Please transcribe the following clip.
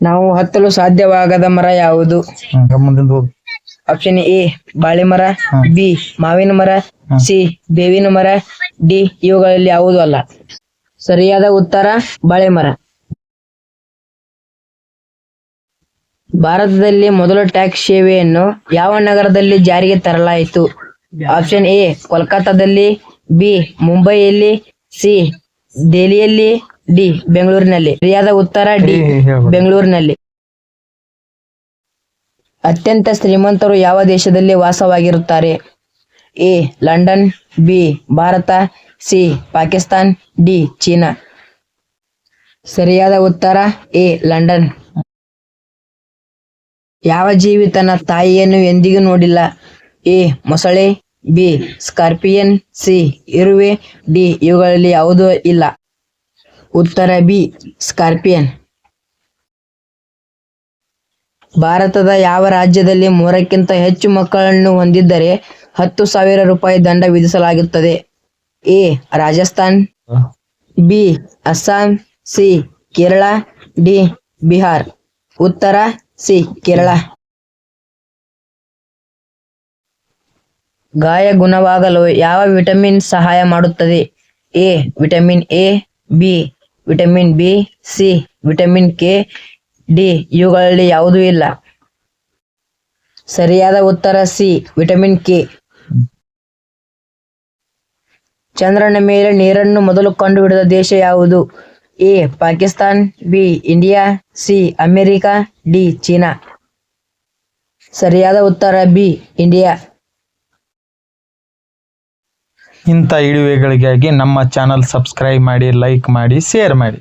ನಾವು ಹತ್ತಲು ಸಾಧ್ಯವಾಗದ ಮರ ಯಾವುದು? ಹ್ಮ್ ಮುಂದಿಂದ ಹೋಗು. ಆಪ್ಷನ್ ಎ ಬಾಳೆ ಮರ ಬಿ ಮಾವಿನ ಮರ ಸಿ ಬೇವಿನ ಮರ ಡಿ ಇವುಗಳಲ್ಲಿ ಯಾವುದೂ ಅಲ್ಲ. ಸರಿಯಾದ ಉತ್ತರ ಬಾಳೆ ಮರ. ಭಾರತದಲ್ಲಿ ಮೊದಲ ಟ್ಯಾಕ್ಸ್ ಸೇವೆಯನ್ನು ಯಾವ ನಗರದಲ್ಲಿ ಜಾರಿಗೆ ತರಲಾಯಿತು? ಆಪ್ಷನ್ ಎ ಕೋಲ್ಕತ್ತಾದಲ್ಲಿ ಬಿ ಮುಂಬೈಯಲ್ಲಿ ಸಿ ದೆಹಲಿಯಲ್ಲಿ ಡಿ ಬೆಂಗಳೂರಿನಲ್ಲಿ. ಸರಿಯಾದ ಉತ್ತರ ಡಿ ಬೆಂಗಳೂರಿನಲ್ಲಿ. ಅತ್ಯಂತ ಶ್ರೀಮಂತರು ಯಾವ ದೇಶದಲ್ಲಿ ವಾಸವಾಗಿರುತ್ತಾರೆ? A London B Bharat C Pakistan D China. ಸರಿಯಾದ ಉತ್ತರ ಎ ಲಂಡನ್. ಯಾವ ಜೀವಿ ತನ್ನ ತಾಯಿಯನ್ನು ಎಂದಿಗೂ ನೋಡಿಲ್ಲ? ಎ ಮೊಸಳೆ ಬಿ ಸ್ಕಾರ್ಪಿಯನ್ ಸಿ ಇರುವೆ ಡಿ ಇವುಗಳಲ್ಲಿ ಯಾವುದೂ ಇಲ್ಲ. ಉತ್ತರ ಬಿ, ಸ್ಕಾರ್ಪಿಯನ್. ಭಾರತದ ಯಾವ ರಾಜ್ಯದಲ್ಲಿ ಮೂರಕ್ಕಿಂತ ಹೆಚ್ಚು ಮಕ್ಕಳನ್ನು ಹೊಂದಿದ್ದರೆ ಹತ್ತು ಸಾವಿರ ರೂಪಾಯಿ ದಂಡ ವಿಧಿಸಲಾಗುತ್ತದೆ? A, Rajasthan, B, Assam, C, Kerala, D, Bihar. ಉತ್ತರ ಸಿ, ಕೇರಳ. ಗಾಯ ಗುಣವಾಗಲು ಯಾವ ವಿಟಮಿನ್ ಸಹಾಯ ಮಾಡುತ್ತದೆ? A, vitamin A, B vitamin B, C, vitamin K, D ಇವುಗಳಲ್ಲಿ ಯಾವುದೂ ಇಲ್ಲ. ಸರಿಯಾದ ಉತ್ತರ ಸಿ, ವಿಟಮಿನ್ ಕೆ. ಚಂದ್ರನ ಮೇಲೆ ನೀರನ್ನು ಮೊದಲು ಕಂಡುಹಿಡಿದ ದೇಶ ಯಾವುದು? A, Pakistan, B, India, C, America, D, China. ಸರಿಯಾದ ಉತ್ತರ ಬಿ, ಇಂಡಿಯಾ. ಇಂಥ ಇಳುವೆಗಳಿಗಾಗಿ ನಮ್ಮ ಚಾನಲ್ ಸಬ್ಸ್ಕ್ರೈಬ್ ಮಾಡಿ ಲೈಕ್ ಮಾಡಿ ಶೇರ್ ಮಾಡಿ.